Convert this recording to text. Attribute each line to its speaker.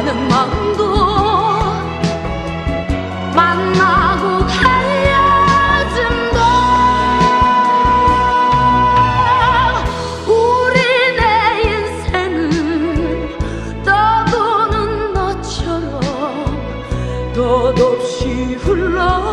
Speaker 1: 가는 마음도 만나고 가야지도 우리 내 인생은 떠도는 너처럼 덧없이 흘러